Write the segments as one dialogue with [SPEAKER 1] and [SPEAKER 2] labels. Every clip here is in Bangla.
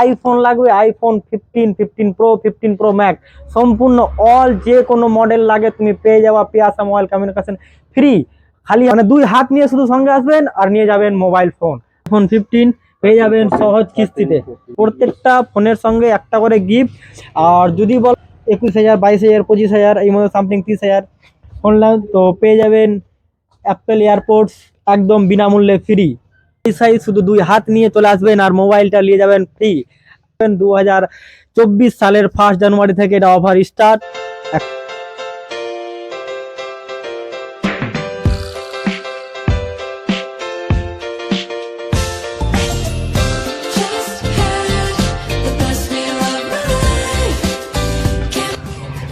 [SPEAKER 1] আইফোন লাগবে iPhone fifteen fifteen pro fifteen pro max সম্পূর্ণ অল যে কোনো মডেল লাগে, তুমি পেয়ে যাওয়া পিয়াসা মোবাইল কমিউনিকেশন ফ্রি খালি মানে দুই হাত নিয়ে শুধু সঙ্গে আসবেন আর নিয়ে যাবেন মোবাইল ফোন ফোন ফিফটিন পেয়ে যাবেন সহজ কিস্তিতে। প্রত্যেকটা ফোনের সঙ্গে একটা করে গিফট আর যদি বল একুশ হাজার, বাইশ হাজার, পঁচিশ হাজার, এই মতো সামথিং তিরিশ হাজার ফোন তো পেয়ে যাবেন অ্যাপেল এয়ারপোর্টস একদম বিনামূল্যে ফ্রি শুধু দুই হাত নিয়ে চলে আসবেন আর মোবাইলটা নিয়ে যাবেন ফ্রি দু হাজার চব্বিশ সালের ফার্স্ট জানুয়ারি থেকে এটা অফার স্টার্ট.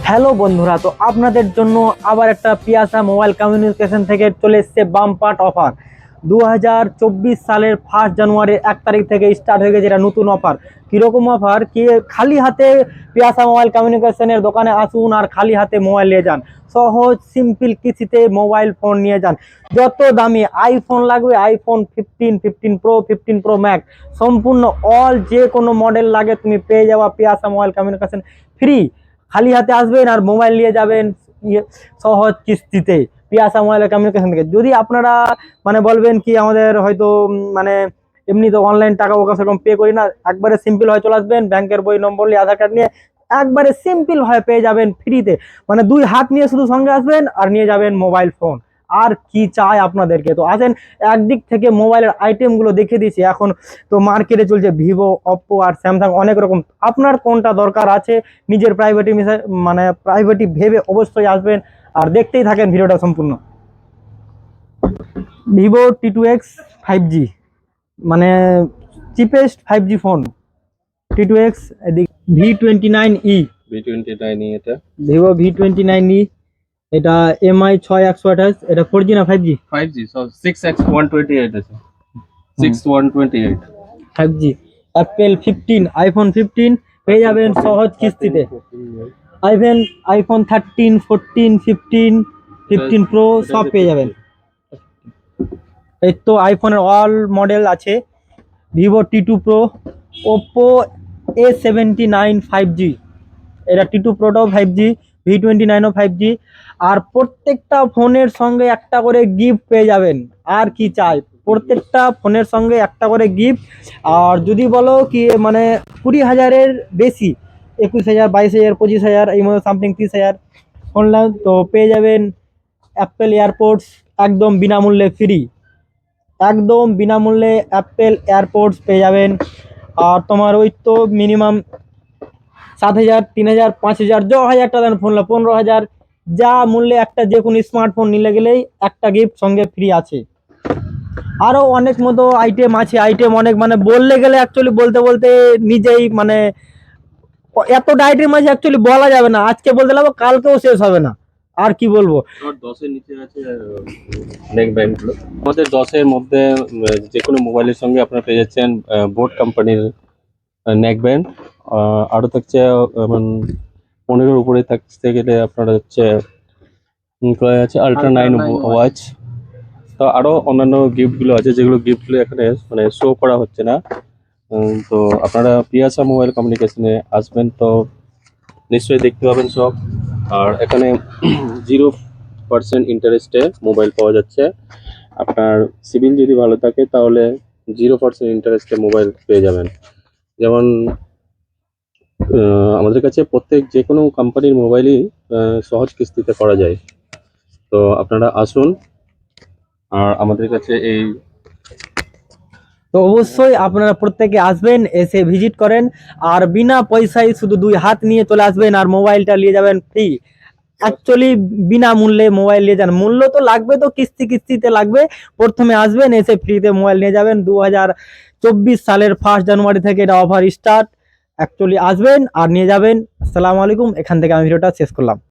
[SPEAKER 1] হ্যালো বন্ধুরা, তো আপনাদের জন্য আবার একটা পিয়াসা মোবাইল কমিউনিকেশন থেকে চলে এসছে বাম্পার্ট অফার দু হাজার চব্বিশ সালের ফার্স্ট জানুয়ারির এক তারিখ থেকে স্টার্ট হয়ে গেছে এটা নতুন অফার কীরকম অফার কি খালি হাতে পিয়াসা মোবাইল কমিউনিকেশনের দোকানে আসুন আর খালি হাতে মোবাইল নিয়ে যান। সহজ সিম্পল কিস্তিতে মোবাইল ফোন নিয়ে যান। যত দামি আইফোন লাগবে iPhone fifteen fifteen pro fifteen pro max সম্পূর্ণ অল যে কোনো মডেল লাগে তুমি পেয়ে যাওয়া পিয়াসা মোবাইল কমিউনিকেশন ফ্রি খালি হাতে আসবেন আর মোবাইল নিয়ে যাবেন। সহজ কিস্তিতে। পিয়াসা মোবাইল কমিউনিকেশন থেকে। যদি আপনারা মানে বলবেন কি আমাদের হয়তো মানে এমনি তো অনলাইন টাকা ওকা সেরকম পে করি না, একবারে সিম্পল হয়ে চলে আসবেন, ব্যাংকের বই, নম্বর নিয়ে আধার কার্ড নিয়ে একবারে সিম্পল হয়ে পেয়ে যাবেন ফ্রিতে মানে দুই হাত নিয়ে শুধু সঙ্গে আসবেন আর নিয়ে যাবেন মোবাইল ফোন আর কি চাই আপনাদেরকে? তো আসেন একদিক থেকে মোবাইলের আইটেমগুলো দেখে দিয়েছি এখন তো মার্কেটে চলছে ভিভো অপ্পো আর স্যামসাং অনেক রকম। আপনার কোনটা দরকার আছে? নিজের প্রাইভেটি মানে প্রাইভেটি ভেবে অবশ্যই আসবেন আর দেখতেই থাকেন ভিডিওটা সম্পূর্ণ। Vivo T two X five G মানে cheapest five G phone T two X এদিক V twenty nine E
[SPEAKER 2] B twenty nine E এটা।
[SPEAKER 1] Vivo V twenty nine E এটা এমআই ছয় একশো আঠাশ এটা ফোর জি না five G
[SPEAKER 2] five G six X one twenty eight আছে। Six one twenty eight
[SPEAKER 1] five G Apple fifteen iPhone fifteen পেয়ে যাবেন সহজ কিস্তিতে। IPhone iPhone thirteen fourteen fifteen fifteen pro সব পেয়ে যাবেন। এই তো আইফোনের অল মডেল আছে। Vivo T two pro Oppo A seventy nine five G এটা টি টু প্রোটাও ফাইভ জি ভি টোয়েন্টি নাইনও ফাইভ জি আর প্রত্যেকটা ফোনের সঙ্গে একটা করে গিফট পেয়ে যাবেন। আর কি চাই? প্রত্যেকটা ফোনের সঙ্গে একটা করে গিফট আর যদি বলো কি মানে কুড়ি হাজারের বেশি, একুশ হাজার, বাইশ হাজার, পঁচিশ হাজার, এই মতো সামথিং তিরিশ হাজার অনলাইন তো পেয়ে যাবেন অ্যাপেল এয়ারপোর্টস একদম বিনামূল্যে ফ্রি একদম বিনামূল্যে অ্যাপেল এয়ারপোর্টস পেয়ে যাবেন। আর তোমার ওই তো মিনিমাম সাত হাজার, তিন হাজার, পাঁচ হাজার য হাজার টাকা ফোন পনেরো হাজার। যা মূল্যে একটা যে কোনো স্মার্টফোন নিলে গেলেই একটা গিফট সঙ্গে ফ্রি আছে। আরও অনেক মতো আইটেম আছে আইটেম অনেক মানে বললে গেলে অ্যাকচুয়ালি বলতে বলতে নিজেই মানে এতটা আইটেম আছে অ্যাকচুয়ালি বলা যাবে না। আজকে বলতে লাগবো, কালকেও শেষ হবে না। আর কি বলব?
[SPEAKER 2] দশের নেক আমাদের দশের মধ্যে যে কোনো মোবাইলের সঙ্গে আপনারা পেয়ে যাচ্ছেন বোট কোম্পানির নেক ব্যান্ড আরও থাকছে পনেরোর উপরে থাকতে গেলে আপনারা হচ্ছে কয় আছে আলট্রা নাইন ওয়াচ তো আরও অন্যান্য গিফটগুলো আছে যেগুলো গিফটগুলো এখানে মানে শো করা হচ্ছে না। তো আপনারা পিয়াসা মোবাইল কমিউনিকেশনে আসবেন তো নিশ্চয়ই দেখতে পাবেন সব। আর এখানে জিরো পার্সেন্ট ইন্টারেস্টে মোবাইল পাওয়া যাচ্ছে। আপনার সিভিল যদি ভালো থাকে তাহলে জিরো পার্সেন্ট ইন্টারেস্টে মোবাইল পেয়ে যাবেন। যেমন আমাদের কাছে প্রত্যেক যে কোনো কোম্পানির মোবাইলই সহজ কিস্তিতে করা যায়। তো আপনারা আসুন। আর আমাদের কাছে এই
[SPEAKER 1] তো অবশ্যই আপনারা প্রত্যেকে আসবেন, এসে ভিজিট করেন। আর বিনা পয়সায় শুধু দুই হাত নিয়ে চলে আসবেন আর মোবাইলটা নিয়ে যাবেন ফ্রি অ্যাকচুয়ালি বিনা মূল্যে মোবাইল নিয়ে যান। মূল্য তো লাগবে তো, কিস্তি কিস্তিতে লাগবে। প্রথমে আসবেন, এসে ফ্রিতে মোবাইল নিয়ে যাবেন। দু হাজার চব্বিশ সালের ফার্স্ট জানুয়ারি থেকে এটা অফার স্টার্ট অ্যাকচুয়ালি আসবেন আর নিয়ে যাবেন। আসসালামু আলাইকুম। এখান থেকে আমি ভিডিওটা শেষ করলাম।